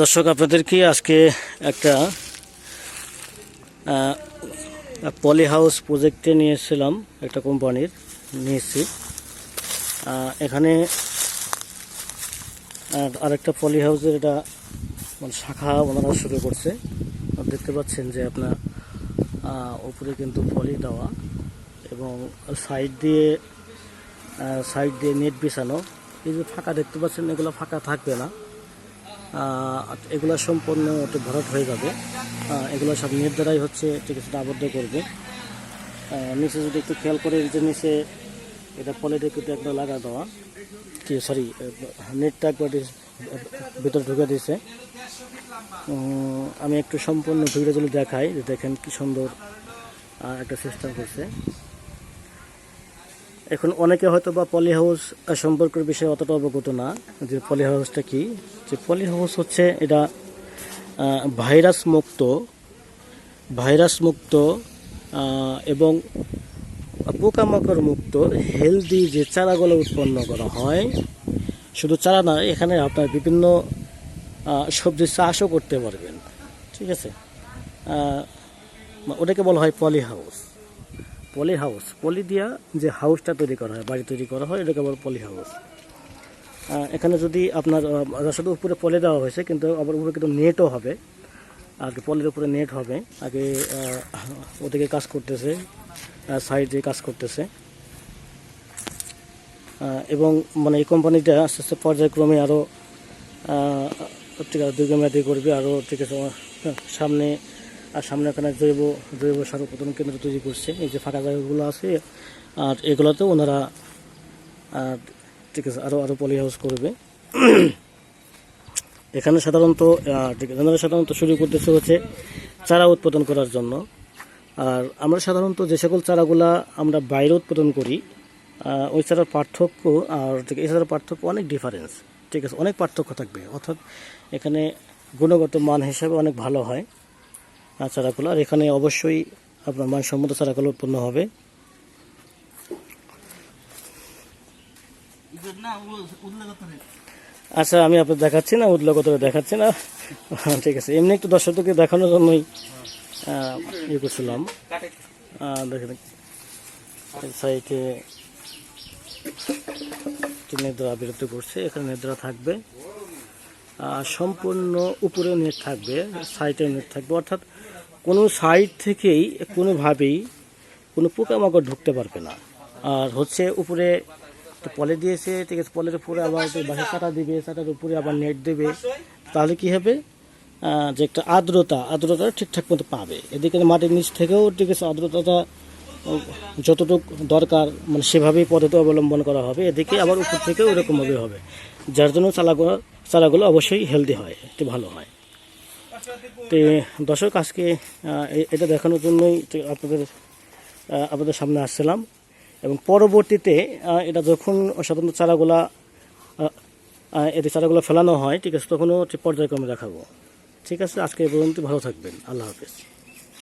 দর্শক, আপনাদেরকে আজকে একটা পলি হাউস প্রজেক্টে নিয়েছিলাম, একটা কোম্পানির, নিয়েছি। এখানে, আর আরেকটা পলি হাউসের এটা মানে শাখা ওনারা শুরু করছে। দেখতে পাচ্ছেন যে আপনার উপরে কিন্তু পলি দেওয়া এবং সাইড দিয়ে সাইড দিয়ে নেট বিছানো। এই যে ফাঁকা, দেখতে পাচ্ছেন, এগুলো ফাঁকা থাকবে না। এগুলো সম্পূর্ণ একটু ভরাট হয়ে যাবে। এগুলো সব নেট দ্বারাই হচ্ছে একটু কিছুটা আবদ্ধ করবে। নিচে যদি একটু খেয়াল করে যে নিচে এটা পলিটা কিন্তু একটা লাগা দেওয়া। কি সরি নেটটা একবার ভিতরে ঢুকে দিয়েছে আমি একটু সম্পূর্ণ ভিডিও যদি দেখাই দেখেন কি সুন্দর একটা সিস্টেম করছে এখন অনেকে হয়তো বা পলি হাউস সম্পর্কের বিষয়ে অতটা অবগত না, যে পলি হাউসটা কি? যে পলি হাউস হচ্ছে এটা ভাইরাস মুক্ত ভাইরাস মুক্ত এবং পোকামাকড় মুক্ত হেলদি যে চারাগুলো উৎপন্ন করা হয়, শুধু চারা না, এখানে আপনার বিভিন্ন সবজি চাষও করতে পারবেন, ঠিক আছে? ওটাকে বলা হয় পলি হাউস পলি হাউস। পলি দিয়া যে হাউসটা তৈরি করা হয়, বাড়ি তৈরি করা হয়, এটাকে বলে পলি হাউস। এখানে যদি আপনার শুধু উপরে পলি দেওয়া হয়েছে, কিন্তু আবার উপরে কিন্তু নেটও হবে। আগে পলির উপরে নেট হবে। আগে ওদিকে কাজ করতেছে সাইডে কাজ করতেছে। এবং মানে এই কোম্পানিটা আস্তে আস্তে পর্যায়ক্রমে আরও ঠিক আছে, দীর্ঘমেয়াদী করবে আরও ঠিক আছে, সামনে আর সামনে এখানে জৈব জৈব সার উৎপাদন কেন্দ্র তৈরি করছে। এই যে ফাঁকা জায়গাগুলো আছে, আর এগুলোতেও ওনারা ঠিক আছে আরও আরও পলি হাউস করবে। এখানে সাধারণত ওনারা সাধারণত শুরু করতেছে হচ্ছে চারা উৎপাদন করার জন্য। আর আমরা সাধারণত যে সকল চারাগুলা আমরা বাইরে উৎপাদন করি ওই চারার পার্থক্য, আর এই চারার পার্থক্য অনেক ডিফারেন্স ঠিক আছে, অনেক পার্থক্য থাকবে। অর্থাৎ এখানে গুণগত মান হিসাবে অনেক ভালো হয়। চারাগুলো। আর এখানে অবশ্যই আপনার মানসম্মত চারাগুলো উৎপন্ন হবে। আচ্ছা আমি আপনার দেখাচ্ছি না উদ্লগত দেখাচ্ছি না। ঠিক আছে। এমনি একটু দর্শকদেরকে দেখানোর জন্যই ইয়ে করছিলাম। দেখেন সাইটে নেদ্রা করছে। এখানে নেদ্রা থাকবে। সম্পূর্ণ উপরে নেট থাকবে সাইডে নেট থাকবে। অর্থাৎ কোনো সাইড থেকেই কোনোভাবেই কোনো পোকামাকড় ঢুকতে পারবে না। আর হচ্ছে উপরে পলে দিয়েছে, ঠিক আছে, পলের উপরে আবার বাসা চাটা দিবে চাটার উপরে আবার নেট দেবে। তাহলে কি হবে? যে একটা আর্দ্রতা আর্দ্রতা ঠিকঠাক মতো পাবে। এদিকে মাটির নিচ থেকেও, ঠিক আছে, আর্দ্রতাটা যতটুকু দরকার মানে সেভাবেই পদ্ধতি অবলম্বন করা হবে। এদিকে আবার উপর থেকেও এরকমভাবে হবে। যার জন্য চালাগুলো চারাগুলো অবশ্যই হেলদি হয়, একটু ভালো হয়। তো দর্শক, আজকে এটা দেখানোর জন্যই আপনাদের আপনাদের সামনে আসছিলাম। এবং পরবর্তীতে এটা যখন সাধারণত চারাগুলা এতে চারাগুলো ফেলানো হয়, ঠিক আছে, তখনও পর্যায়ক্রমে দেখাবো। ঠিক আছে, আজকে এই পর্যন্ত ভালো থাকবেন। আল্লাহ হাফেজ।